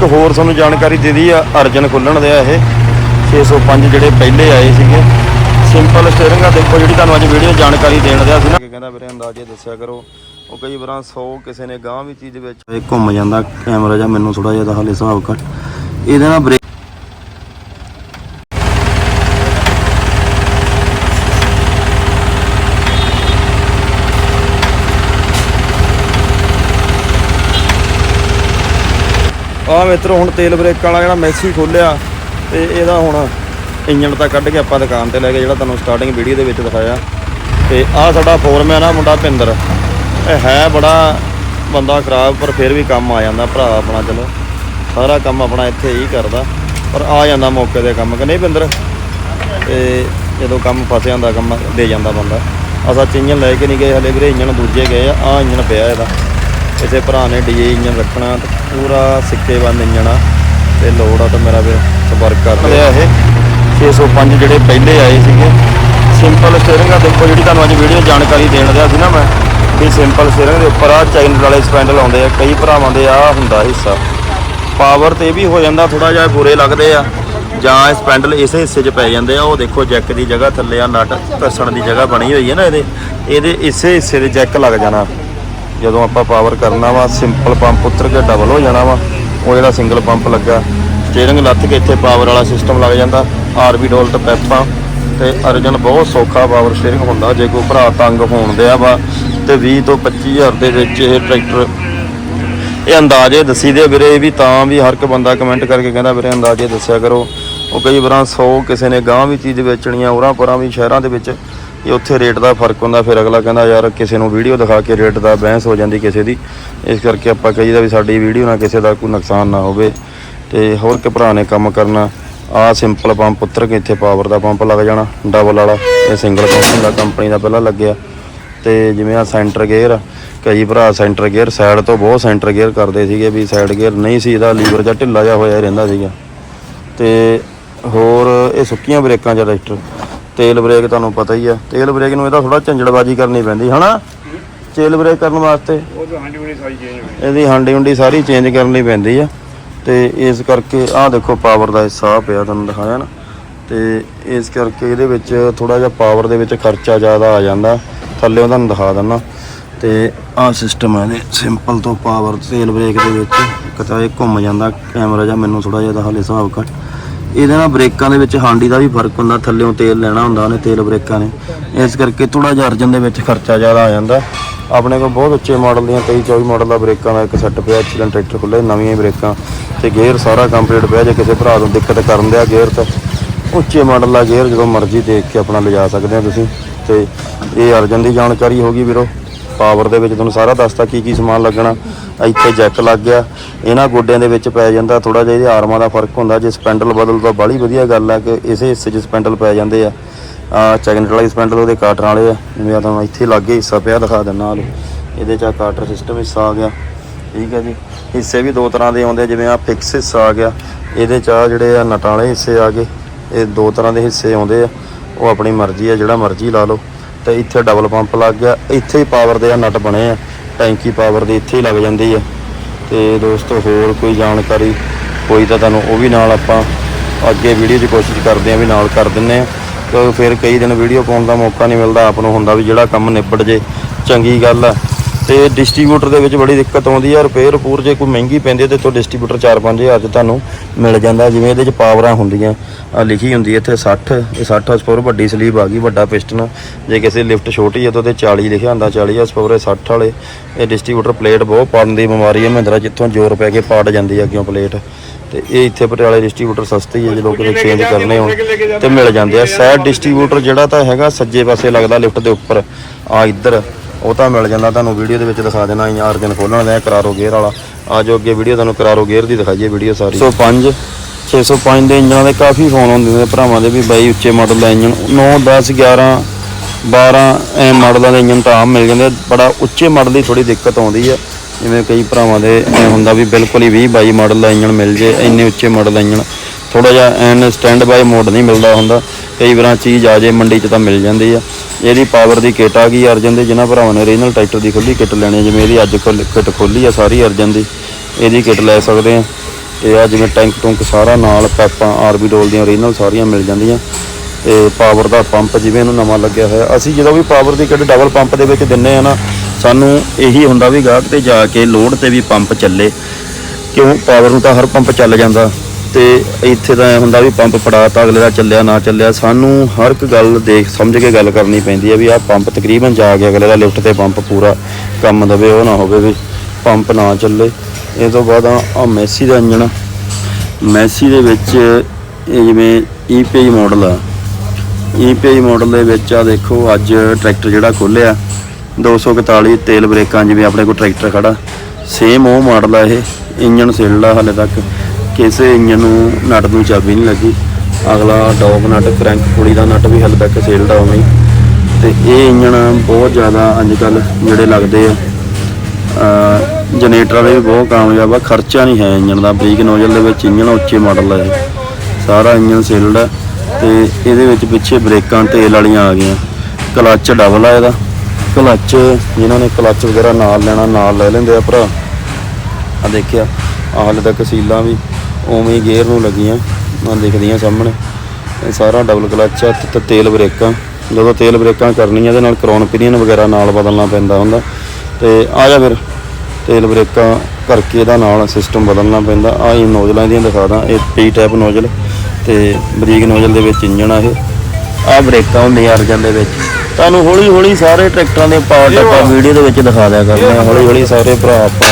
ਇੱਕ ਹੋਰ ਤੁਹਾਨੂੰ ਜਾਣਕਾਰੀ ਦੇ ਦਈ ਆ ਅਰਜਨ ਖੁੱਲਣ ਦੇ ਆ ਇਹ। 605 ਜਿਹੜੇ ਪਹਿਲੇ ਆਏ ਸੀਗੇ। ਸਿੰਪਲ ਸਟੀਅਰਿੰਗ ਆ, ਦੇਖੋ ਜਿਹੜੀ ਤੁਹਾਨੂੰ ਅੱਜ ਵੀਡੀਓ ਜਾਣਕਾਰੀ ਦੇਣ ਦਿਆ ਸੀ ਨਾ ਕਹਿੰਦਾ ਵੀਰੇ, ਅੰਦਾਜ਼ੇ ਦੱਸਿਆ ਕਰੋ, ਉਹ ਕਈ ਵਾਰਾਂ 100 ਕਿਸੇ ਨੇ ਗਾਂ ਵੀ ਚੀਜ਼ ਵਿੱਚ। ਘੁੰਮ ਜਾਂਦਾ ਕੈਮਰਾ ਜਾਂ ਮੈਨੂੰ ਥੋੜਾ ਜਿਹਾ ਤਾਂ ਹਾਲੇ ਹਿਸਾਬ ਘੱਟ ਇਹਦੇ ਨਾਲ ਬ੍ਰੇਕ ਆ ਮਿੱਤਰੋ, ਹੁਣ ਤੇਲ ਬ੍ਰੇਕ ਵਾਲਾ ਜਿਹੜਾ ਮੈਸੀ ਖੋਲਿਆ ਤੇ ਇਹਦਾ ਹੁਣ ਇੰਜਣ ਤਾਂ ਕੱਢ ਕੇ ਆਪਾਂ ਦੁਕਾਨ ਤੇ ਲੈ ਕੇ ਜਿਹੜਾ ਤੁਹਾਨੂੰ ਸਟਾਰਟਿੰਗ ਵੀਡੀਓ ਦੇ ਵਿੱਚ ਦਿਖਾਇਆ। ਤੇ ਆ ਸਾਡਾ ਫੋਰਮੈਨ ਆ ਮੁੰਡਾ ਪਿੰਦਰ ਇਹ ਹੈ ਬੜਾ ਬੰਦਾ ਖਰਾਬ, ਪਰ ਫਿਰ ਵੀ ਕੰਮ ਆ ਜਾਂਦਾ, ਭਰਾ ਆਪਣਾ ਚਲੋ। ਸਾਰਾ ਕੰਮ ਆਪਣਾ ਇੱਥੇ ਹੀ ਕਰਦਾ, ਪਰ ਆ ਜਾਂਦਾ ਮੌਕੇ ਦੇ ਕੰਮ, ਕਿ ਨਹੀਂ ਪਿੰਦਰ ਤੇ ਜਦੋਂ ਕੰਮ ਫਸ ਜਾਂਦਾ, ਕੰਮ ਦੇ ਜਾਂਦਾ ਬੰਦਾ। ਅਸਾਂ ਇੰਜਣ ਲੈ ਕੇ ਨਹੀਂ ਗਏ, ਹਲੇ ਵੀਰੇ ਇੰਜਣ ਦੂਜੇ ਗਏ ਆ ਆ ਇੰਜਣ ਪਿਆ ਇਹਦਾ। ਇਸੇ ਭਰਾ ਨੇ ਡੀਏ ਇੰਜਨ ਰੱਖਣਾ ਤੇ ਪੂਰਾ ਸਿੱਕੇ ਬੰਦ ਇੰਜਣ ਆ ਤੇ ਲੋਡ ਆ ਤਾਂ ਮੇਰਾ ਵੀਰ ਸੰਪਰਕ ਕਰ ਲਿਆ ਇਹ 605 ਜਿਹੜੇ ਪਹਿਲੇ ਆਏ ਸੀਗੇ ਸਿੰਪਲ ਸਟੀਅਰਿੰਗ ਆ। ਦੇਖੋ ਜਿਹੜੀ ਤੁਹਾਨੂੰ ਅੱਜ ਵੀਡੀਓ ਜਾਣਕਾਰੀ ਦੇਣ ਦਿਆ ਸੀ ਨਾ ਮੈਂ, ਵੀ ਸਿੰਪਲ ਸਟੀਅਰਿੰਗ ਦੇ ਉੱਪਰ ਆ ਚਾਈਨ ਵਾਲੇ ਸਪੈਂਡਲ ਆਉਂਦੇ ਆ, ਕਈ ਭਰਾਵਾਂ ਦੇ ਆ ਹੁੰਦਾ ਹਿੱਸਾ। ਪਾਵਰ ਤੇ ਵੀ ਹੋ ਜਾਂਦਾ ਥੋੜਾ ਜਿਹਾ ਬੁਰੇ ਲੱਗਦੇ ਆ, ਜਾਂ ਇਹ ਸਪੈਂਡਲ ਇਸੇ ਹਿੱਸੇ 'ਚ ਪੈ ਜਾਂਦੇ ਆ। ਉਹ ਦੇਖੋ ਜੈਕ ਦੀ ਜਗ੍ਹਾ ਥੱਲੇ ਆ, ਨਟ ਕੱਸਣ ਦੀ ਜਗ੍ਹਾ ਬਣੀ ਹੋਈ ਹੈ ਨਾ ਇਹਦੇ ਇਹਦੇ ਇਸੇ ਹਿੱਸੇ ਦੇ ਜੈਕ ਲੱਗ ਜਾਣਾ। ਜਦੋਂ ਆਪਾਂ ਪਾਵਰ ਕਰਨਾ ਵਾ ਸਿੰਪਲ ਪੰਪ ਉਤਰ ਕੇ ਡਬਲ ਹੋ ਜਾਣਾ ਵਾ, ਉਹ ਜਿਹੜਾ ਸਿੰਗਲ ਪੰਪ ਲੱਗਾ ਸਟੀਅਰਿੰਗ ਲੱਥ ਕੇ ਇੱਥੇ ਪਾਵਰ ਵਾਲਾ ਸਿਸਟਮ ਲੱਗ ਜਾਂਦਾ ਆਰਬੀ ਡੋਲਟ ਪੈਪਾਂ, ਤੇ ਅਰਜਨ ਬਹੁਤ ਸੌਖਾ ਪਾਵਰ ਸਟੀਅਰਿੰਗ ਹੁੰਦਾ, ਜੇ ਕੋਈ ਭਰਾ ਤੰਗ ਹੋਣ ਦਿਆ ਵਾ, ਤੇ 20 ਤੋਂ 25000 ਦੇ ਵਿੱਚ ਇਹ ਟਰੈਕਟਰ ਇਹ ਅੰਦਾਜ਼ੇ ਦੱਸੀ ਦੇ ਵੀਰੇ ਵੀ ਤਾਂ ਵੀ ਹਰ ਇੱਕ ਬੰਦਾ ਕਮੈਂਟ ਕਰਕੇ ਕਹਿੰਦਾ, ਵੀਰੇ ਅੰਦਾਜ਼ੇ ਦੱਸਿਆ ਕਰੋ। ਉਹ ਕਈ ਵਾਰਾਂ 100 ਕਿਸੇ ਨੇ ਗਾਂ ਵੀ ਚੀਜ਼ ਵੇਚਣੀ ਆ ਉਰਾਂ ਪਰਾਂ ਵੀ ਸ਼ਹਿਰਾਂ ਦੇ ਵਿੱਚ ਇਹ ਉੱਥੇ ਰੇਟ ਦਾ ਫ਼ਰਕ ਹੁੰਦਾ, ਫਿਰ ਅਗਲਾ ਕਹਿੰਦਾ ਯਾਰ ਕਿਸੇ ਨੂੰ ਵੀਡੀਓ ਦਿਖਾ ਕੇ ਰੇਟ ਦਾ ਬਹਿਸ ਹੋ ਜਾਂਦੀ ਕਿਸੇ ਦੀ। ਇਸ ਕਰਕੇ ਆਪਾਂ ਕਹੀਦਾ ਵੀ ਸਾਡੀ ਵੀਡੀਓ ਨਾਲ ਕਿਸੇ ਦਾ ਕੋਈ ਨੁਕਸਾਨ ਨਾ ਹੋਵੇ ਤੇ ਹੋਰ ਕਿ ਭਰਾ ਨੇ ਕੰਮ ਕਰਨਾ। ਆ ਸਿੰਪਲ ਪੰਪ ਉਤਰ ਕੇ ਇੱਥੇ ਪਾਵਰ ਦਾ ਪੰਪ ਲੱਗ ਜਾਣਾ ਡਬਲ ਵਾਲਾ, ਇਹ ਸਿੰਗਲ ਪੰਪ ਹੁੰਦਾ ਕੰਪਨੀ ਦਾ ਪਹਿਲਾਂ ਲੱਗਿਆ। ਤੇ ਜਿਵੇਂ ਆ ਸੈਂਟਰ ਗੇਅਰ ਕਈ ਭਰਾ ਸੈਂਟਰ ਗੇਅਰ ਸਾਈਡ ਤੋਂ ਬਹੁਤ ਸੈਂਟਰ ਗੇਅਰ ਕਰਦੇ ਸੀਗੇ ਵੀ ਸਾਈਡ ਗੇਅਰ ਨਹੀਂ ਸੀ, ਇਹਦਾ ਲੀਵਰ ਜਾਂ ਢਿੱਲਾ ਜਿਹਾ ਹੋਇਆ ਹੀ ਰਹਿੰਦਾ ਸੀਗਾ। ਤੇ ਹੋਰ ਇਹ ਸੁੱਕੀਆਂ ਬ੍ਰੇਕਾਂ ਚ ਟਰੈਕਟਰ ਤੇਲ ਬ੍ਰੇਕ ਤੁਹਾਨੂੰ ਪਤਾ ਹੀ ਆ। ਤੇਲ ਬ੍ਰੇਕ ਨੂੰ ਇਹਦਾ ਥੋੜਾ ਝੰਜੜਬਾਜੀ ਕਰਨੀ ਪੈਂਦੀ ਹਨਾ? ਤੇਲ ਬ੍ਰੇਕ ਕਰਨ ਵਾਸਤੇ ਉਹ ਤਾਂ ਚੇਂਜ ਇਹਦੀ ਹਾਂਡੀ ਹੁੰਡੀ ਸਾਰੀ ਚੇਂਜ ਕਰਨੀ ਪੈਂਦੀ ਆ। ਤੇ ਇਸ ਕਰਕੇ ਆਹ ਦੇਖੋ ਪਾਵਰ ਦਾ ਹਿੱਸਾ ਪਿਆ ਤੁਹਾਨੂੰ ਦਿਖਾਇਆ ਨਾ। ਤੇ ਇਸ ਕਰਕੇ ਇਹਦੇ ਵਿੱਚ ਥੋੜਾ ਜਿਹਾ ਪਾਵਰ ਦੇ ਵਿੱਚ ਖਰਚਾ ਜ਼ਿਆਦਾ ਆ ਜਾਂਦਾ। ਥੱਲੇ ਤੁਹਾਨੂੰ ਦਿਖਾ ਦਿੰਦਾ। ਤੇ ਆਹ ਸਿਸਟਮ ਹੈ ਇਹਦੇ। ਸਿੰਪਲ ਤੋਂ ਪਾਵਰ ਤੇਲ ਬ੍ਰੇਕ ਦੇ ਵਿੱਚ ਕਿਤਾ ਇਹ ਘੁੰਮ ਜਾਂਦਾ। ਕੈਮਰਾ ਜਾਂ ਮੈਨੂੰ ਥੋੜਾ ਜਿਹਾ ਹਾਲੇ ਹਿਸਾਬ ਘੱਟ ਇਹਦੇ ਨਾਲ ਬ੍ਰੇਕਾਂ ਦੇ ਵਿੱਚ ਹਾਂਡੀ ਦਾ ਵੀ ਫ਼ਰਕ ਹੁੰਦਾ, ਥੱਲੇੋਂ ਤੇਲ ਲੈਣਾ ਹੁੰਦਾ ਉਹਨੇ, ਤੇਲ ਬ੍ਰੇਕਾਂ ਨੇ। ਇਸ ਕਰਕੇ ਥੋੜਾ ਜਿਹਾ ਅਰਜਨ ਦੇ ਵਿੱਚ ਖਰਚਾ ਜ਼ਿਆਦਾ ਆ ਜਾਂਦਾ। ਆਪਣੇ ਕੋਲ ਬਹੁਤ ਉੱਚੇ ਮਾਡਲ ਦੀਆਂ 23 24 ਮਾਡਲ ਦਾ ਬ੍ਰੇਕਾਂ ਦਾ ਇੱਕ ਸੈੱਟ ਪਿਆ ਐਕਸੀਡੈਂਟ ਟਰੈਕਟਰ ਖੁੱਲੇ ਨਵੀਆਂ ਹੀ ਬ੍ਰੇਕਾਂ। ਤੇ ਗੇਅਰ ਸਾਰਾ ਕੰਪਲੀਟ ਪਿਆ, ਜੇ ਕਿਸੇ ਭਰਾ ਨੂੰ ਦਿੱਕਤ ਕਰਨ ਦਿਆ ਗੇਅਰ ਤਾਂ ਉੱਚੇ ਮਾਡਲ ਦਾ ਗੇਅਰ ਜਦੋਂ ਮਰਜ਼ੀ ਦੇਖ ਕੇ ਆਪਣਾ ਲਿਜਾ ਸਕਦੇ ਆ ਤੁਸੀਂ। ਤੇ ਇਹ ਅਰਜਨ ਦੀ ਜਾਣਕਾਰੀ ਹੋ ਗਈ ਵੀਰੋ। ਪਾਵਰ ਦੇ ਵਿੱਚ ਤੁਹਾਨੂੰ ਸਾਰਾ ਦੱਸਤਾ ਕੀ ਕੀ ਸਮਾਨ ਲੱਗਣਾ। ਇੱਥੇ ਜੈਕ ਲੱਗ ਗਿਆ। ਇਹਨਾਂ ਗੋਡਿਆਂ ਦੇ ਵਿੱਚ ਪੈ ਜਾਂਦਾ ਥੋੜਾ ਜਿਹਾ ਇਹਦੇ ਆਰਮਾਂ ਦਾ ਫ਼ਰਕ ਹੁੰਦਾ। ਜੇ ਸਪੈਂਡਲ ਬਦਲਦਾ ਬਾਹਲੀ ਵਧੀਆ ਗੱਲ ਆ ਕਿ ਇਸੇ ਹਿੱਸੇ 'ਚ ਸਪੈਂਡਲ ਪੈ ਜਾਂਦੇ ਆ। ਆ ਚੈਗਨਟ ਵਾਲੇ ਸਪੈਂਡਲ ਉਹਦੇ ਕਾਟਰ ਵਾਲੇ ਆ। ਜਿਵੇਂ ਤੁਹਾਨੂੰ ਇੱਥੇ ਲੱਗੇ ਹਿੱਸਾ ਪਿਆ ਦਿਖਾ ਦਿੰਦਾ ਹਾਲੇ ਇਹਦੇ 'ਚ ਆ ਕਾਟਰ ਸਿਸਟਮ ਹਿੱਸਾ ਆ ਗਿਆ। ਠੀਕ ਹੈ ਜੀ। ਹਿੱਸੇ ਵੀ ਦੋ ਤਰ੍ਹਾਂ ਦੇ ਆਉਂਦੇ ਆ, ਜਿਵੇਂ ਆ ਫਿਕਸ ਹਿੱਸਾ ਆ ਗਿਆ। ਇਹਦੇ 'ਚ ਆ ਜਿਹੜੇ ਆ ਨਟਾਂ ਵਾਲੇ ਹਿੱਸੇ ਆ ਗਏ। ਇਹ ਦੋ ਤਰ੍ਹਾਂ ਦੇ ਹਿੱਸੇ ਆਉਂਦੇ ਆ। ਉਹ ਆਪਣੀ ਮਰਜ਼ੀ ਆ ਜਿਹੜਾ ਮਰਜ਼ੀ ਲਾ ਲਓ। ਤੇ ਇੱਥੇ ਡਬਲ ਪੰਪ ਲੱਗ ਗਿਆ। ਇੱਥੇ ਹੀ ਪਾਵਰ ਦੇ ਆ ਨਟ ਬਣੇ ਆ। ਟੈਂਕੀ ਪਾਵਰ ਦੀ ਇੱਥੇ ਹੀ ਲੱਗ ਜਾਂਦੀ ਆ। ਤੇ ਦੋਸਤੋ, ਹੋਰ ਕੋਈ ਜਾਣਕਾਰੀ ਕੋਈ ਤਾਂ ਤੁਹਾਨੂੰ ਉਹ ਵੀ ਨਾਲ ਆਪਾਂ ਅੱਗੇ ਵੀਡੀਓ 'ਚ ਕੋਸ਼ਿਸ਼ ਕਰਦੇ ਆ, ਵੀ ਨਾਲ ਕਰ ਦਿੰਨੇ ਆ। ਕਿਉਂਕਿ ਫਿਰ ਕਈ ਦਿਨ ਵੀਡੀਓ ਪਾਉਣ ਦਾ ਮੌਕਾ ਨਹੀਂ ਮਿਲਦਾ, ਆਪ ਨੂੰ ਹੁੰਦਾ ਵੀ ਜਿਹੜਾ ਕੰਮ ਨਿਬੜ ਜੇ, ਚੰਗੀ ਗੱਲ ਆ। ਤੇ ਡਿਸਟ੍ਰੀਬਿਊਟਰ ਦੇ ਵਿੱਚ ਬੜੀ ਦਿੱਕਤ ਆਉਂਦੀ ਆ ਰਿਪੇਅਰ ਪੂਰ ਜੇ ਕੋਈ ਮਹਿੰਗੀ ਪੈਂਦੀ ਹੈ ਤੇ ਤੋਂ ਡਿਸਟ੍ਰੀਬਿਊਟਰ 4-5000 ਚ ਤੁਹਾਨੂੰ ਮਿਲ ਜਾਂਦਾ। ਜਿਵੇਂ ਇਹਦੇ ਚ ਪਾਵਰਾਂ ਹੁੰਦੀਆਂ ਆ ਲਿਖੀ ਹੁੰਦੀ ਹੈ ਇੱਥੇ 60 ਇਹ 60 ਹਾਰਸਪਾਵਰ ਵੱਡੀ ਸਲੀਪ ਆ ਗਈ ਵੱਡਾ ਪਿਸਟਨ ਜੇ ਕਿਸੇ ਲਿਫਟ ਛੋਟੀ ਹੈ ਤਾਂ ਉਹਦੇ 40 ਲਿਖਿਆ ਹੁੰਦਾ 40 ਹਾਰਸਪਾਵਰ ਇਹ 60 ਵਾਲੇ। ਇਹ ਡਿਸਟ੍ਰੀਬਿਊਟਰ ਪਲੇਟ ਬਹੁਤ ਪਾੜਨ ਦੀ ਬਿਮਾਰੀ ਹੈ ਮਹਿੰਦਰਾ ਜਿੱਥੋਂ ਜ਼ੋਰ ਪੈ ਕੇ ਪਾੜ ਜਾਂਦੀ ਆ ਅੱਗਿਓਂ ਪਲੇਟ ਤੇ ਇਹ ਇੱਥੇ ਪਟਿਆਲੇ ਡਿਸਟ੍ਰੀਬਿਊਟਰ ਸਸਤੇ ਹੀ ਹੈ ਜੇ ਲੋਕ ਕਿਤੇ ਚੇਂਜ ਕਰਨੇ ਹੋਣ ਤੇ ਮਿਲ ਜਾਂਦੇ ਆ। ਸਾਈਡ ਡਿਸਟ੍ਰੀਬਿਊਟਰ ਜਿਹੜਾ ਤਾਂ ਹੈਗਾ ਸੱਜੇ ਪਾਸੇ ਲੱਗਦਾ ਲਿਫਟ ਦੇ ਉੱਪਰ। ਆ ਇੱਧਰ। ਉਹ ਤਾਂ ਮਿਲ ਜਾਂਦਾ, ਤੁਹਾਨੂੰ ਵੀਡੀਓ ਦੇ ਵਿੱਚ ਦਿਖਾ ਦੇਣਾ ਯਾਰ ਅਰਜਨ ਖੋਲਣ ਦਾ ਕਰਾਰੋ ਗੇਅਰ ਵਾਲਾ। ਆ ਜੋ ਅੱਗੇ ਵੀਡੀਓ, ਤੁਹਾਨੂੰ ਕਰਾਰੋ ਗੇਅਰ ਦੀ ਦਿਖਾਈਏ ਵੀਡੀਓ ਸਾਰੀ। 105 605 ਦੇ ਇੰਜਨਾਂ ਦੇ ਕਾਫੀ ਫੋਨ ਹੁੰਦੇ ਨੇ ਭਰਾਵਾਂ ਦੇ ਵੀ ਬਾਈ ਉੱਚੇ ਮਾਡਲ ਦਾ ਇੰਜਨ 9 10 11 12 ਐ ਮਾਡਲਾਂ ਦੇ ਇੰਜਨ ਤਾਂ ਆਮ ਮਿਲ ਜਾਂਦੇ ਬੜਾ ਉੱਚੇ ਮਾਡਲ ਦੀ ਥੋੜੀ ਦਿੱਕਤ ਆਉਂਦੀ ਆ। ਜਿਵੇਂ ਕਈ ਭਰਾਵਾਂ ਦੇ ਐ ਹੁੰਦਾ ਵੀ ਬਿਲਕੁਲ ਹੀ 20 22 ਮਾਡਲ ਦਾ ਇੰਜਨ ਮਿਲ ਜੇ, ਇੰਨੇ ਉੱਚੇ ਮਾਡਲ ਦਾ ਇੰਜਨ ਥੋੜਾ ਜਿਹਾ ਐਨ ਸਟੈਂਡ ਬਾਈ ਮੋਡ ਨਹੀਂ ਮਿਲਦਾ ਹੁੰਦਾ। ਕਈ ਵਾਰ ਚੀਜ਼ ਆ ਜੇ ਮੰਡੀ 'ਚ ਤਾਂ ਮਿਲ ਜਾਂਦੀ ਆ। ਇਹਦੀ ਪਾਵਰ ਦੀ ਕਿੱਟ ਆ ਗਈ ਅਰਜਨ ਦੇ ਜਿਨ੍ਹਾਂ ਭਰਾਵਾਂ ਨੇ ਓਰੀਜਨਲ ਟਰੈਕਟਰ ਦੀ ਖੁੱਲੀ ਕਿੱਟ ਲੈਣੀ ਆ, ਜਿਵੇਂ ਇਹਦੀ ਅੱਜ ਖੁੱਲ ਕਿੱਟ ਖੋਲੀ ਆ ਸਾਰੀ ਅਰਜਨ ਦੀ। ਇਹਦੀ ਕਿੱਟ ਲੈ ਸਕਦੇ ਆ। ਤੇ ਆ ਜਿਵੇਂ ਟੈਂਕ ਟੁੰਕ ਸਾਰਾ ਨਾਲ ਪੈਪਾਂ ਆਰਬੀ ਡੋਲ ਦੀਆਂ ਓਰੀਜਨਲ ਸਾਰੀਆਂ ਮਿਲ ਜਾਂਦੀਆਂ। ਤੇ ਪਾਵਰ ਦਾ ਪੰਪ ਜਿਵੇਂ ਇਹਨੂੰ ਨਵਾਂ ਲੱਗਿਆ ਹੋਇਆ ਅਸੀਂ ਜਦੋਂ ਵੀ ਪਾਵਰ ਦੀ ਕਿਹੜੇ ਡਬਲ ਪੰਪ ਦੇ ਵਿੱਚ ਦਿੰਨੇ ਆ ਨਾ ਸਾਨੂੰ ਇਹੀ ਹੁੰਦਾ ਵੀ ਗਾਹਕ ਤੇ ਜਾ ਕੇ ਲੋਡ ਤੇ ਵੀ ਪੰਪ ਚੱਲੇ। ਕਿਉਂ? ਪਾਵਰ ਨੂੰ ਤਾਂ ਹਰ ਪੰਪ ਚੱਲ ਜਾਂਦਾ। ਤੇ ਇੱਥੇ ਤਾਂ ਐਂ ਹੁੰਦਾ ਵੀ ਪੰਪ ਫੜਾ ਤਾਂ ਅਗਲੇ ਦਾ ਚੱਲਿਆ, ਨਾ ਚੱਲਿਆ, ਸਾਨੂੰ ਹਰ ਇੱਕ ਗੱਲ ਦੇਖ ਸਮਝ ਕੇ ਗੱਲ ਕਰਨੀ ਪੈਂਦੀ ਹੈ ਵੀ ਆਹ ਪੰਪ ਤਕਰੀਬਨ ਜਾ ਕੇ ਅਗਲੇ ਦਾ ਲਿਫਟ ਤੇ ਪੰਪ ਪੂਰਾ ਕੰਮ ਦਵੇ, ਉਹ ਨਾ ਹੋਵੇ ਵੀ ਪੰਪ ਨਾ ਚੱਲੇ। ਇਹ ਤੋਂ ਬਾਅਦ ਆ ਮੈਸੀ ਦਾ ਇੰਜਣ। ਮੈਸੀ ਦੇ ਵਿੱਚ ਇਹ ਜਿਵੇਂ ਈਪੀਆਈ ਮਾਡਲ ਆ। ਈਪੀਆਈ ਮਾਡਲ ਦੇ ਵਿੱਚ ਆ ਦੇਖੋ, ਅੱਜ ਟਰੈਕਟਰ ਜਿਹੜਾ ਖੋਲਿਆ 241 ਤੇਲ ਬ੍ਰੇਕਾਂ ਜਿਵੇਂ ਆਪਣੇ ਕੋਲ ਟਰੈਕਟਰ ਖੜਾ। ਸੇਮ ਉਹ ਮਾਡਲ ਆ ਇਹ, ਇੰਜਣ ਸਿਲਡ ਆ ਹਾਲੇ ਤੱਕ। ਕਿਸੇ ਇੰਜਨ ਨੂੰ ਨਟ ਨੂੰ ਚਾਬੀ ਨਹੀਂ ਲੱਗੀ। ਅਗਲਾ ਡੌਗ ਨਟ ਕ੍ਰੈਂਕ ਪੁੜੀ ਦਾ ਨਟ ਵੀ ਹਾਲੇ ਤੱਕ ਸਿਲਡ ਆ ਉਵੇਂ ਹੀ। ਤੇ ਇਹ ਇੰਜਨ ਬਹੁਤ ਜ਼ਿਆਦਾ ਅੱਜ ਕੱਲ ਜਿਹੜੇ ਲੱਗਦੇ ਆ ਜਨਰੇਟਰ ਵਾਲੇ ਵੀ ਬਹੁਤ ਕਾਮਯਾਬ ਆ। ਖਰਚਾ ਨਹੀਂ ਹੈ ਇੰਜਨ ਦਾ। ਬਰੀਕ ਨੋਜ਼ਲ ਦੇ ਵਿੱਚ ਇੰਜਨ ਉੱਚੇ ਮਾਡਲ ਆ ਸਾਰਾ ਇੰਜਨ ਸੇਲਡ ਹੈ ਤੇ ਇਹਦੇ ਵਿੱਚ ਪਿੱਛੇ ਬ੍ਰੇਕਾਂ ਤੇਲ ਵਾਲੀਆਂ ਆ ਗਈਆਂ। ਕਲੱਚ ਡਬਲ ਆ ਇਹਦਾ। ਕਲੱਚ, ਜਿਨ੍ਹਾਂ ਨੇ ਕਲੱਚ ਵਗੈਰਾ ਨਾਲ ਲੈਣਾ, ਨਾਲ ਲੈ ਲੈਂਦੇ ਆ ਭਰਾ। ਆ ਦੇਖਿਆ ਹਾਲੇ ਤੱਕ ਸੀਲਾਂ ਵੀ ਉਵੇਂ ਹੀ ਗੇਅਰ ਨੂੰ ਲੱਗੀਆਂ ਆ ਦਿਖਦੀਆਂ ਸਾਹਮਣੇ। ਇਹ ਸਾਰਾ ਡਬਲ ਕਲੱਚ ਆ ਤੇ ਤੇਲ ਬ੍ਰੇਕਾਂ। ਜਦੋਂ ਤੇਲ ਬ੍ਰੇਕਾਂ ਕਰਨੀਆਂ ਇਹਦੇ ਨਾਲ ਕ੍ਰੋਨ ਪਿਨੀਅਨ ਵਗੈਰਾ ਨਾਲ ਬਦਲਣਾ ਪੈਂਦਾ ਹੁੰਦਾ। ਤੇ ਆ ਜਾ ਫਿਰ ਤੇਲ ਬ੍ਰੇਕਾਂ ਕਰਕੇ ਇਹਦਾ ਨਾਲ ਸਿਸਟਮ ਬਦਲਣਾ ਪੈਂਦਾ। ਆ ਇਹ ਨੋਜ਼ਲਾਂ ਦੀਆਂ ਦਿਖਾ ਦਾਂ ਇਹ ਪੀ ਟਾਈਪ ਨੋਜ਼ਲ ਤੇ ਬਰੀਕ ਨੋਜ਼ਲ ਦੇ ਵਿੱਚ ਇੰਜਣ ਆ ਇਹ। ਆ ਬ੍ਰੇਕਾਂ ਹੁੰਦੀਆਂ ਅਰਜਨ ਦੇ ਵਿੱਚ। ਤੁਹਾਨੂੰ ਹੌਲੀ ਹੌਲੀ ਸਾਰੇ ਟਰੈਕਟਰਾਂ ਦੇ ਪਾਰਟ ਆਪਾਂ ਵੀਡੀਓ ਦੇ ਵਿੱਚ ਦਿਖਾ ਦਿਆ ਕਰਦੇ ਹਾਂ ਹੌਲੀ ਹੌਲੀ ਸਾਰੇ ਭਰਾ ਆਪਾਂ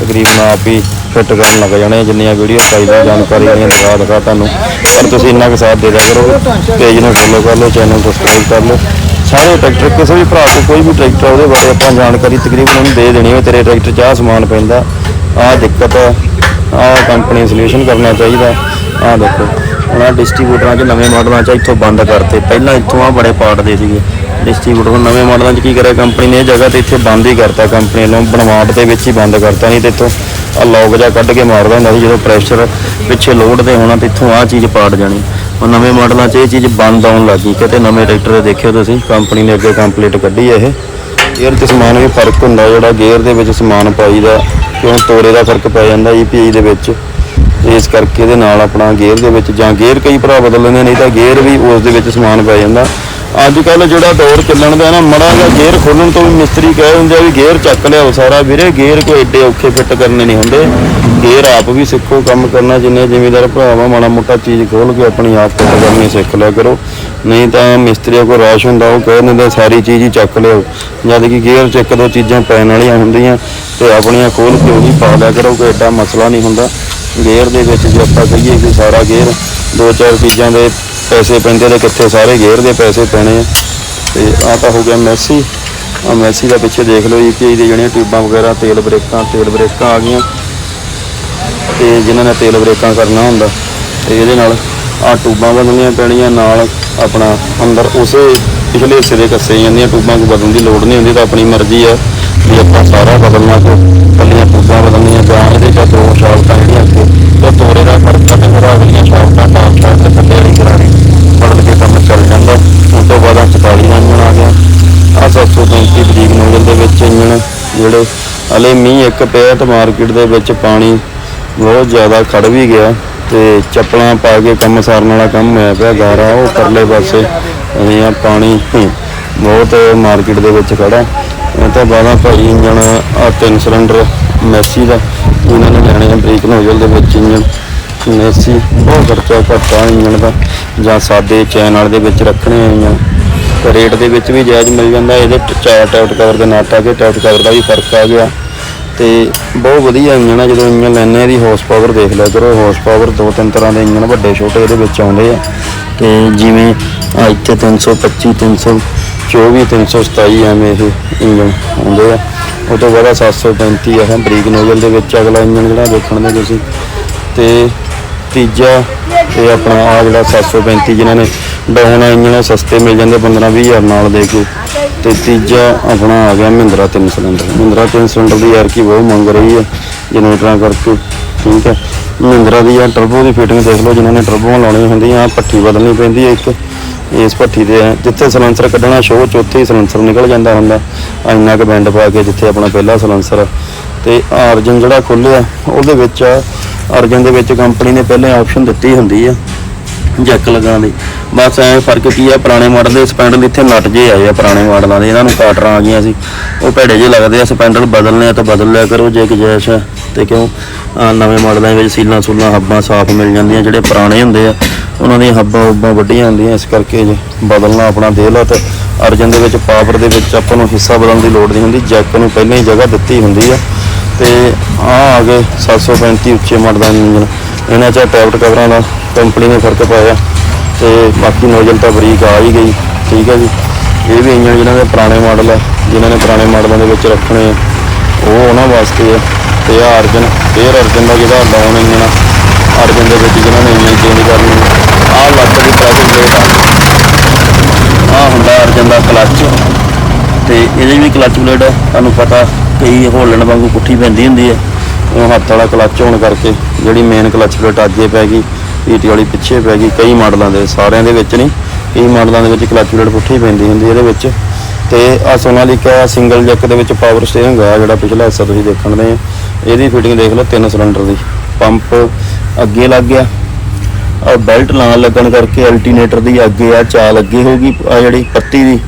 ਤਕਰੀਬਨ ਆਪ ਹੀ ਫਿੱਟ ਕਰਨ ਲੱਗ ਜਾਣੇ ਆ, ਜਿੰਨੀਆਂ ਵੀਡੀਓ ਚਾਹੀਦੀਆਂ ਜਾਣਕਾਰੀ ਦੀਆਂ ਦਿਖਾ ਦਿਖਾ ਤੁਹਾਨੂੰ। ਪਰ ਤੁਸੀਂ ਇੰਨਾ ਕੁ ਸਾਥ ਦੇ ਦਿਆ ਕਰੋ ਪੇਜ ਨੂੰ ਫੋਲੋ ਕਰ ਲਓ ਚੈਨਲ ਸਬਸਕ੍ਰਾਈਬ ਕਰ ਲਓ। ਸਾਰੇ ਟਰੈਕਟਰ ਕਿਸੇ ਵੀ ਭਰਾ ਤੋਂ ਕੋਈ ਵੀ ਟਰੈਕਟਰ ਆ, ਉਹਦੇ ਬਾਰੇ ਆਪਾਂ ਜਾਣਕਾਰੀ ਤਕਰੀਬਨ ਉਹਨੂੰ ਦੇ ਦੇਣੀ ਹੈ ਤੇਰੇ ਟਰੈਕਟਰ 'ਚ ਆਹ ਸਮਾਨ ਪੈਂਦਾ। ਆਹ ਦਿੱਕਤ ਆ ਆਹ ਕੰਪਨੀ ਸੋਲੂਸ਼ਨ ਕਰਨਾ ਚਾਹੀਦਾ। ਆਹ ਦੇਖੋ ਹੁਣ ਡਿਸਟ੍ਰੀਬਿਊਟਰਾਂ 'ਚ ਨਵੇਂ ਮਾਡਲਾਂ 'ਚ ਇੱਥੋਂ ਬੰਦ ਕਰਤੇ। ਪਹਿਲਾਂ ਇੱਥੋਂ ਆ ਬੜੇ ਪਾਰਟ ਦੇ ਸੀਗੇ। ਡਿਸਟ੍ਰੀਬਿਊਟਰ ਹੁਣ ਨਵੇਂ ਮਾਡਲਾਂ 'ਚ ਕੀ ਕਰਿਆ ਕੰਪਨੀ ਨੇ ਇਹ ਜਗ੍ਹਾ ਤੇ ਇੱਥੇ ਬੰਦ ਹੀ ਕਰਤਾ ਕੰਪਨੀ ਨੂੰ ਬਣਵਾਟ ਦੇ ਵਿੱਚ ਹੀ ਬੰਦ ਕਰਤਾ ਨਹੀਂ ਤੇ ਇੱਥੋਂ ਆ ਲੌਗ ਜਾ ਕੱਢ ਕੇ ਮਾਰਦਾ ਹੁੰਦਾ ਸੀ ਜਦੋਂ ਪ੍ਰੈਸ਼ਰ ਪਿੱਛੇ ਲੋਡ ਤੇ ਹੋਣਾ ਤੇ ਇੱਥੋਂ ਆਹ ਚੀਜ਼ ਪਾੜ ਜਾਣੀ। ਹੁਣ ਨਵੇਂ ਮਾਡਲਾਂ 'ਚ ਇਹ ਚੀਜ਼ ਬੰਦ ਆਉਣ ਲੱਗੀ ਕਿਤੇ ਨਵੇਂ ਟਰੈਕਟਰ ਦੇਖਿਓ ਤੁਸੀਂ ਕੰਪਨੀ ਨੇ ਅੱਗੇ ਕੰਪਲੀਟ ਕੱਢੀ ਹੈ ਇਹ। ਗੇਅਰ ਤੇ ਸਮਾਨ ਵੀ ਫ਼ਰਕ ਹੁੰਦਾ, ਜਿਹੜਾ ਗੇਅਰ ਦੇ ਵਿੱਚ ਸਮਾਨ ਪਾਈਦਾ, ਕਿਉਂ ਤੋਰੇ ਦਾ ਫ਼ਰਕ ਪੈ ਜਾਂਦਾ ਈਪੀਆਈ ਦੇ ਵਿੱਚ। ਇਸ ਕਰਕੇ ਇਹਦੇ ਨਾਲ ਆਪਣਾ ਗੇਅਰ ਦੇ ਵਿੱਚ ਜਾਂ ਗੇਅਰ ਕਈ ਭਰਾ ਬਦਲ ਲੈਂਦੇ ਨਹੀਂ ਤਾਂ ਗੇਅਰ ਵੀ ਉਸ ਦੇ ਵਿੱਚ ਸਮਾਨ ਪੈ ਜਾਂਦਾ। ਅੱਜ ਕੱਲ ਜਿਹੜਾ ਦੌਰ ਚੱਲਣ ਦਾ ਨਾ, ਮੜਾ ਜਿਹਾ ਗੇਅਰ ਖੋਲਣ ਤੋਂ ਵੀ ਮਿਸਤਰੀ ਕਹਿ ਦਿੰਦੇ ਆ ਵੀ ਗੇਅਰ ਚੱਕ ਲਿਆਓ ਸਾਰਾ। ਵੀਰੇ, ਗੇਅਰ ਕੋਈ ਏਡੇ ਔਖੇ ਫਿੱਟ ਕਰਨੇ ਨਹੀਂ ਹੁੰਦੇ। ਗੇਅਰ ਆਪ ਵੀ ਸਿੱਖੋ, ਕੰਮ ਕਰਨਾ, ਜਿੰਨੇ ਜ਼ਿਮੀਦਾਰ ਭਰਾਵਾ, ਮਾੜਾ ਮੋਟਾ ਚੀਜ਼ ਖੋਲ ਕੇ ਆਪਣੀ ਆਪ ਫਿੱਟ ਕਰਨੀ ਸਿੱਖ ਲਿਆ ਕਰੋ। ਨਹੀਂ ਤਾਂ ਮਿਸਤਰੀਆਂ ਕੋਲ ਰਾਸ਼ ਹੁੰਦਾ, ਉਹ ਕਹਿ ਦਿੰਦੇ ਸਾਰੀ ਚੀਜ਼ ਹੀ ਚੱਕ ਲਿਓ ਜਦ ਕਿ ਗੇਅਰ 'ਚ ਇੱਕ ਦੋ ਚੀਜ਼ਾਂ ਪੈਣ ਵਾਲੀਆਂ ਹੁੰਦੀਆਂ ਤੇ ਆਪਣੀਆਂ ਖੋਲ ਕੇ ਉਹੀ ਪਾ ਲਿਆ ਕਰੋ, ਕੋਈ ਏਡਾ ਮਸਲਾ ਨਹੀਂ ਹੁੰਦਾ। ਗੇਅਰ ਦੇ ਵਿੱਚ ਜੇ ਆਪਾਂ ਕਹੀਏ ਕਿ ਸਾਰਾ ਗੇਅਰ ਦੋ ਚਾਰ ਚੀਜ਼ਾਂ ਦੇ ਪੈਸੇ ਪੈਂਦੇ ਤੇ ਕਿੱਥੇ ਸਾਰੇ ਗੇਅਰ ਦੇ ਪੈਸੇ ਪੈਣੇ ਆ। ਤੇ ਆ ਤਾਂ ਹੋ ਗਿਆ ਮੈਸੀ। ਆ ਮੈਸੀ ਦਾ ਪਿੱਛੇ ਦੇਖ ਲਓ ਈਪੀਆਈ ਦੀ ਜਿਹੜੀਆਂ ਟਿਊਬਾਂ ਵਗੈਰਾ, ਤੇਲ ਬ੍ਰੇਕਾਂ ਤੇਲ ਬ੍ਰੇਕਾਂ ਆ ਗਈਆਂ। ਤੇ ਜਿਨ੍ਹਾਂ ਨੇ ਤੇਲ ਬ੍ਰੇਕਾਂ ਕਰਨਾ ਹੁੰਦਾ, ਤੇ ਇਹਦੇ ਨਾਲ ਆ ਟੂਬਾਂ ਬਦਲਣੀਆਂ ਪੈਣੀਆਂ, ਨਾਲ ਆਪਣਾ ਅੰਦਰ ਉਸੇ ਪਿਛਲੇ ਹਿੱਸੇ ਦੇ ਕੱਸੇ ਜਾਂਦੀਆਂ ਟੂਬਾਂ ਕੋ ਬਦਲਣ ਦੀ ਲੋੜ ਨਹੀਂ ਹੁੰਦੀ, ਤਾਂ ਆਪਣੀ ਮਰਜ਼ੀ ਆ ਵੀ ਆਪਾਂ ਸਾਰਾ ਬਦਲਣਾ ਕੋ ਜਿਹੜੇ ਹਲੇ ਮੀਂਹ ਇੱਕ ਪਿਆ ਤੇ ਮਾਰਕੀਟ ਦੇ ਵਿੱਚ ਪਾਣੀ ਬਹੁਤ ਜ਼ਿਆਦਾ ਖੜ ਵੀ ਗਿਆ ਤੇ ਚੱਪਲਾਂ ਪਾ ਕੇ ਕੰਮ ਸਾਰਨ ਵਾਲਾ ਕੰਮ ਹੋਇਆ ਪਿਆ ਗਾਰਾ, ਉਹ ਪਰਲੇ ਪਾਸੇ। ਅਸੀਂ ਆ ਪਾਣੀ ਬਹੁਤ ਮਾਰਕੀਟ ਦੇ ਵਿੱਚ ਖੜਾ ਇਹ ਤਾਂ ਬਾਅਦਾਂ ਭਾਈ ਇੰਜਣ ਆ ਤਿੰਨ ਸਿਲੰਡਰ, ਮੈਸੀ ਦਾ। ਇਹਨਾਂ ਨੇ ਲੈਣੇ ਆ ਬ੍ਰੇਕ ਨੋਜ਼ਲ ਦੇ ਵਿੱਚ ਇੰਜਣ। ਮੈਸੀ ਬਹੁਤ ਖਰਚਾ ਘੱਟਾ ਇੰਜਣ ਦਾ, ਜਾਂ ਸਾਦੇ ਚੈਨ ਵਾਲੇ ਦੇ ਵਿੱਚ ਰੱਖਣੇ ਆ ਇੰਜਣ। ਤੇ ਰੇਟ ਦੇ ਵਿੱਚ ਵੀ ਜਾਇਜ਼ ਮਿਲ ਜਾਂਦਾ, ਇਹਦੇ ਟ- ਚਾਰ ਟਾਈਟ ਕਵਰ ਦੇ ਨਟ ਆ ਗਏ ਟਾਈਟ ਕਵਰ ਦਾ ਵੀ ਫ਼ਰਕ ਆ ਗਿਆ। ਤੇ ਬਹੁਤ ਵਧੀਆ ਇੰਜਣ ਆ, ਜਦੋਂ ਇੰਜਣ ਲੈਣੇ ਇਹਦੀ ਹਾਰਸ ਪਾਵਰ ਦੇਖ ਲਿਆ ਕਰੋ ਹਾਰਸ ਪਾਵਰ ਦੋ ਤਿੰਨ ਤਰ੍ਹਾਂ ਦੇ ਇੰਜਣ ਵੱਡੇ ਛੋਟੇ ਇਹਦੇ ਵਿੱਚ ਆਉਂਦੇ ਆ। ਤੇ ਜਿਵੇਂ ਆ ਇੱਥੇ 325 324 327 ਐਵੇਂ ਇਹ ਇੰਜਣ ਆਉਂਦੇ ਆ। ਉਹ ਤੋਂ ਬਾਅਦ ਆਹ 735 ਆ ਬਰੀਕ ਨੋਜ਼ਲ ਦੇ ਵਿੱਚ ਅਗਲਾ ਇੰਜਣ ਜਿਹੜਾ ਦੇਖਣ ਦੇ ਤੁਸੀਂ। ਤੇ ਤੀਜਾ ਤੇ ਆਪਣਾ ਆ ਜਿਹੜਾ 735 ਜਿਨ੍ਹਾਂ ਨੇ ਡਾਊਨ ਇੰਜਣ ਆ, ਸਸਤੇ ਮਿਲ ਜਾਂਦੇ 15 20 ਹਜ਼ਾਰ ਨਾਲ ਦੇ ਕੇ। ਤੇ ਤੀਜਾ ਆਪਣਾ ਆ ਗਿਆ ਮਹਿੰਦਰਾ ਤਿੰਨ ਸਿਲੰਡਰ। ਮਹਿੰਦਰਾ ਤਿੰਨ ਸਿਲੰਡਰ ਦੀ ਯਾਰ ਕੀ ਬਹੁਤ ਮੰਗ ਰਹੀ ਹੈ ਜਨਰੇਟਰਾਂ ਕਰਕੇ ਠੀਕ ਹੈ। ਮਹਿੰਦਰਾ ਦੀ ਆ ਟਰਬੋ ਦੀ ਫਿਟਿੰਗ ਦੇਖ ਲਓ ਜਿਨ੍ਹਾਂ ਨੇ ਟਰਬੋਆਂ ਲਾਉਣੀਆਂ ਹੁੰਦੀਆਂ ਆ ਪੱਠੀ ਬਦਲਣੀ ਪੈਂਦੀ ਹੈ ਇੱਕ। ਇਸ ਭੱਠੀ 'ਤੇ ਆ, ਜਿੱਥੇ ਸਲੈਂਸਰ ਕੱਢਣਾ ਸ਼ੋਅ ਚ ਉੱਥੇ ਹੀ ਸਲੈਂਸਰ ਨਿਕਲ ਜਾਂਦਾ ਹੁੰਦਾ। ਇੰਨਾ ਕੁ ਬੈਂਡ ਪਾ ਕੇ ਜਿੱਥੇ ਆਪਣਾ ਪਹਿਲਾ ਸਲੈਂਸਰ ਤੇ ਆਰਜਨ ਜਿਹੜਾ ਖੋਲਿਆ, ਉਹਦੇ ਵਿੱਚ ਅਰਜਨ ਦੇ ਵਿੱਚ ਕੰਪਨੀ ਨੇ ਪਹਿਲੇ ਆਪਸ਼ਨ ਦਿੱਤੀ ਹੁੰਦੀ ਆ, ਜੈਕ ਲਗਾਉਣ ਦੀ। ਬਸ ਐ ਫ਼ਰਕ ਕੀ ਆ, ਪੁਰਾਣੇ ਮਾਡਲ ਦੇ ਸਪੈਂਡਲ ਇੱਥੇ ਨਟ ਜੇ ਆਏ ਆ ਪੁਰਾਣੇ ਮਾਡਲਾਂ ਦੇ, ਇਹਨਾਂ ਨੂੰ ਕਾਟਰਾਂ ਆ ਗਈਆਂ ਸੀ। ਉਹ ਭੇੜੇ ਜੇ ਲੱਗਦੇ ਆ ਸਪੈਂਡਲ ਬਦਲਨੇ ਆ ਤਾਂ ਬਦਲ ਲਿਆ ਕਰੋ, ਜੇ ਗੁਜਾਇਸ਼ ਹੈ ਤੇ ਕਿਉਂ? ਨਵੇਂ ਮਾਡਲਾਂ ਵਿੱਚ ਸੀਲਾਂ ਸੂਲਾਂ, ਹੱਬਾਂ ਸਾਫ਼ ਮਿਲ ਜਾਂਦੀਆਂ, ਜਿਹੜੇ ਪੁਰਾਣੇ ਹੁੰਦੇ ਆ, ਉਹਨਾਂ ਦੀਆਂ ਹੱਬਾਂ ਹੁੱਬਾਂ ਵੱਡੀਆਂ ਹੁੰਦੀਆਂ, ਇਸ ਕਰਕੇ ਜੇ ਬਦਲਣਾ ਆਪਣਾ ਦੇ ਲਾ ਤੇ ਅਰਜਨ ਦੇ ਵਿੱਚ ਪਾਵਰ ਦੇ ਵਿੱਚ ਆਪਾਂ ਨੂੰ ਹਿੱਸਾ ਬਦਲਣ ਦੀ ਲੋੜ ਨਹੀਂ ਹੁੰਦੀ, ਜੈਕ ਨੂੰ ਪਹਿਲਾਂ ਹੀ ਜਗ੍ਹਾ ਦਿੱਤੀ ਹੁੰਦੀ ਆ। ਤੇ ਆ ਆ ਗਏ 735 ਉੱਚੇ ਮਾਡਲ ਦਾ ਇੰਜਨ ਇਹਨਾਂ 'ਚ ਟੈਬਟ ਕਵਰਾਂ ਦਾ ਕੰਪਨੀ ਨੇ ਫ਼ਰਕ ਪਾਇਆ ਤੇ ਬਾਕੀ ਨੋਜ਼ਲ ਤਾਂ ਬਰੀਕ ਆ ਹੀ ਗਈ, ਠੀਕ ਹੈ ਜੀ। ਇਹ ਵੀ ਇੰਜਨ ਜਿਹਨਾਂ ਦੇ ਪੁਰਾਣੇ ਮਾਡਲ ਆ ਜਿਨ੍ਹਾਂ ਨੇ ਪੁਰਾਣੇ ਮਾਡਲਾਂ ਦੇ ਵਿੱਚ ਰੱਖਣੇ ਆ। ਉਹ ਉਹਨਾਂ ਵਾਸਤੇ ਆ। ਤੇ ਆ ਅਰਜਨ, ਫੇਰ ਅਰਜਨ ਦਾ ਜਿਹੜਾ ਡਾਊਨ ਇੰਜਨ ਆ ਅਰਜਨ ਦੇ ਵਿੱਚ ਜਿਹਨਾਂ ਨੇ ਇੰਜਨ ਚੇਂਜ ਕਰਨੀ ਆ ਲੱਕ ਦੀ ਪ੍ਰੈਸ਼ਰ ਪਲੇਟ ਆ। ਆ ਹੁੰਦਾ ਅਰਜਨ ਦਾ ਕਲੱਚ ਤੇ ਇਹਦੇ ਵੀ ਕਲੱਚ ਪਲੇਟ ਤੁਹਾਨੂੰ ਪਤਾ ਕਈ ਹੋਲਣ ਵਾਂਗੂ ਪੁੱਠੀ ਪੈਂਦੀ ਹੁੰਦੀ ਹੈ। ਉਹ ਹੱਥ ਵਾਲਾ ਕਲੱਚ ਹੋਣ ਕਰਕੇ ਜਿਹੜੀ ਮੇਨ ਕਲੱਚ ਪਲੇਟ ਅੱਗੇ ਪੈ ਗਈ, ਪੀਟੀ ਵਾਲੀ ਪਿੱਛੇ ਪੈ ਗਈ, ਕਈ ਮਾਡਲਾਂ ਦੇ, ਸਾਰਿਆਂ ਦੇ ਵਿੱਚ ਨਹੀਂ। ਕਈ ਮਾਡਲਾਂ ਦੇ ਵਿੱਚ ਕਲੱਚ ਪਲੇਟ ਪੁੱਠੀ ਪੈਂਦੀ ਹੁੰਦੀ ਇਹਦੇ ਵਿੱਚ। ਤੇ ਆ ਸੋਨਾਲੀਕਾ ਸਿੰਗਲ ਜੈਕ ਦੇ ਵਿੱਚ ਪਾਵਰ ਸਟੀਅਰਿੰਗ ਆ, ਜਿਹੜਾ ਪਿਛਲਾ ਹਿੱਸਾ ਤੁਸੀਂ ਦੇਖਣ ਦੇ ਇਹਦੀ ਫਿਟਿੰਗ ਦੇਖ ਲਓ, ਤਿੰਨ ਸਿਲੰਡਰ ਦੀ। ਪੰਪ ਅੱਗੇ ਲੱਗ ਗਿਆ। ਆ ਬੈਲਟ ਨਾਲ ਲੱਗਣ ਕਰਕੇ ਅਲਟਰਨੇਟਰ ਦੀ ਅੱਗੇ ਆ, ਚਾਲ ਅੱਗੇ ਹੋਗੀ ਆ ਜਿਹੜੀ ਪੱਤੀ ਦੀ।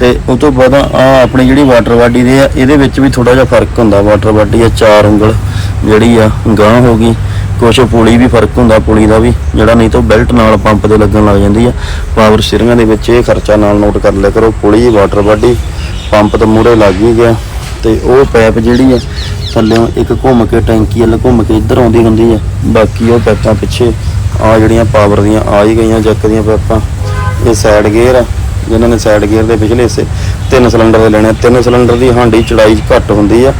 ਤੇ ਉਸ ਤੋਂ ਬਾਅਦ ਆ ਆਪਣੀ ਜਿਹੜੀ ਵਾਟਰ ਬਾਡੀ ਦੇ ਆ, ਇਹਦੇ ਵਿੱਚ ਵੀ ਥੋੜਾ ਜਿਹਾ ਫ਼ਰਕ ਹੁੰਦਾ। ਵਾਟਰ ਬਾਡੀ ਆ ਚਾਰ ਉਂਗਲ ਜਿਹੜੀ ਆ ਗਾਂ ਹੋ ਗਈ। ਕੁਛ ਪੁਲੀ ਵੀ ਫ਼ਰਕ ਹੁੰਦਾ, ਪੁਲੀ ਦਾ ਵੀ, ਜਿਹੜਾ ਨਹੀਂ ਤਾਂ ਬੈਲਟ ਨਾਲ ਪੰਪ ਦੇ ਲੱਗਣ ਲੱਗ ਜਾਂਦੀ ਆ। ਪਾਵਰ ਸਟੀਅਰਿੰਗਾਂ ਦੇ ਵਿੱਚ ਇਹ ਖਰਚਾ ਨਾਲ ਨੋਟ ਕਰ ਲਿਆ ਕਰੋ, ਪੁਲੀ ਵਾਟਰ ਬਾਡੀ ਪੰਪ ਤੋਂ ਮੂਹਰੇ ਲੱਗ ਹੀ ਗਿਆ। ਤੇ ਉਹ ਪੈਪ ਜਿਹੜੀ ਆ, ਥੱਲੇੋਂ ਇੱਕ ਘੁੰਮ ਕੇ ਟੈਂਕੀ ਵੱਲ ਘੁੰਮ ਕੇ ਇੱਧਰ ਆਉਂਦੀ ਹੁੰਦੀ ਆ। ਬਾਕੀ ਉਹ ਪੈਪਾਂ ਪਿੱਛੇ ਆ ਜਿਹੜੀਆਂ ਪਾਵਰ ਦੀਆਂ ਆ ਹੀ ਗਈਆਂ ਜੱਕ ਦੀਆਂ ਪੈਪਾਂ ਇਹ ਸਾਈਡ ਗੇਅਰ ਆ। ਜਿਨ੍ਹਾਂ ਨੇ ਸਾਈਡ ਗੇਅਰ ਦੇ ਪਿਛਲੇ ਹਿੱਸੇ ਤਿੰਨ ਸਿਲੰਡਰ ਦੇ ਲੈਣੇ ਤਿੰਨ ਸਿਲੰਡਰ ਦੀ ਹਾਂਡੀ ਚੜਾਈ ਘੱਟ ਹੁੰਦੀ ਆ।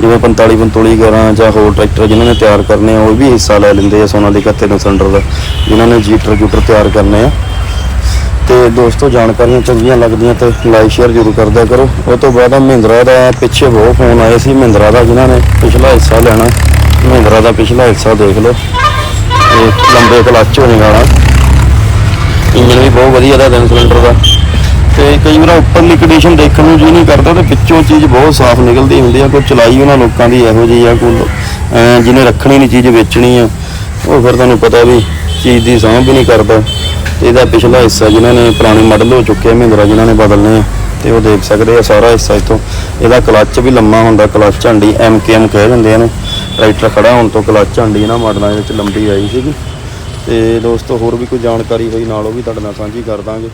ਜਿਵੇਂ 45 45 ਗਰਾਂ ਜਾਂ ਹੋਰ ਟਰੈਕਟਰ ਜਿਨ੍ਹਾਂ ਨੇ ਤਿਆਰ ਕਰਨੇ ਆ, ਉਹ ਵੀ ਹਿੱਸਾ ਲੈ ਲੈਂਦੇ ਆ ਸੋਨਾਲੀਕਾ ਤਿੰਨ ਸਿਲੰਡਰ ਦਾ, ਜਿਨ੍ਹਾਂ ਨੇ ਜੀਟਰ ਜੂਟਰ ਤਿਆਰ ਕਰਨੇ ਆ। ਤੇ ਦੋਸਤੋ, ਜਾਣਕਾਰੀਆਂ ਚੰਗੀਆਂ ਲੱਗਦੀਆਂ ਤੇ ਲਾਈਕ ਸ਼ੇਅਰ ਜ਼ਰੂਰ ਕਰਦਿਆ ਕਰੋ। ਉਹ ਤੋਂ ਬਾਅਦ ਮਹਿੰਦਰਾ ਦਾ ਪਿੱਛੇ ਬਹੁਤ ਫੋਨ ਆਏ ਸੀ, ਮਹਿੰਦਰਾ ਦਾ, ਜਿਨ੍ਹਾਂ ਨੇ ਪਿਛਲਾ ਹਿੱਸਾ ਲੈਣਾ। ਮਹਿੰਦਰਾ ਦਾ ਪਿਛਲਾ ਹਿੱਸਾ ਦੇਖ ਲਓ। ਇਹ ਲੰਬੇ ਕਲਚ ਹੋਣੇ ਵਾਲਾ। ਇੰਜਨ ਵੀ ਬਹੁਤ ਵਧੀਆ ਦਾ, ਤਿੰਨ ਸਿਲੰਡਰ ਦਾ। ਤੇ ਕਈ ਵਾਰ ਉੱਪਰਲੀ ਕੰਡੀਸ਼ਨ ਦੇਖਣ ਨੂੰ ਜੀ ਨਹੀਂ ਕਰਦਾ ਤੇ ਵਿੱਚੋਂ ਚੀਜ਼ ਬਹੁਤ ਸਾਫ਼ ਨਿਕਲਦੀ ਹੁੰਦੀ ਆ, ਕੋਈ ਚਲਾਈ ਉਹਨਾਂ ਲੋਕਾਂ ਦੀ ਇਹੋ ਜਿਹੀ ਆ, ਕੋਈ ਜਿਹਨੇ ਰੱਖਣੀ ਨਹੀਂ ਚੀਜ਼ ਵੇਚਣੀ ਆ, ਉਹ ਫਿਰ ਤੁਹਾਨੂੰ ਪਤਾ ਵੀ ਚੀਜ਼ ਦੀ ਸਾਂਭ ਵੀ ਨਹੀਂ ਕਰਦਾ। ਤੇ ਇਹਦਾ ਪਿਛਲਾ ਹਿੱਸਾ ਜਿਨ੍ਹਾਂ ਨੇ ਪੁਰਾਣੇ ਮਾਡਲ ਹੋ ਚੁੱਕੇ ਆ, ਮਹਿੰਦਰਾ ਜਿਨ੍ਹਾਂ ਨੇ ਬਦਲਨੇ ਆ, ਤੇ ਉਹ ਦੇਖ ਸਕਦੇ ਆ ਸਾਰਾ ਹਿੱਸਾ ਇਥੋਂ। ਇਹਦਾ ਕਲੱਚ ਵੀ ਲੰਮਾ ਹੁੰਦਾ ਕਲੱਚ ਝੰਡੀ ਐਮਕੇਐਮ ਕਹਿ ਦਿੰਦੇ ਆ ਇਹਨੂੰ। ਟਰੈਕਟਰ ਖੜਾ ਹੋਣ ਤੋਂ ਕਲੱਚ ਝੰਡੀ ਇਹਨਾਂ ਮਾਡਲਾਂ ਦੇ ਵਿੱਚ ਲੰਬੀ ਆਈ ਸੀਗੀ। ਤੇ ਦੋਸਤੋ ਹੋਰ ਵੀ ਕੋਈ ਜਾਣਕਾਰੀ ਹੋਈ ਨਾਲ, ਉਹ ਵੀ ਤੁਹਾਡੇ ਨਾਲ ਸਾਂਝੀ ਕਰ ਦਾਂਗੇ।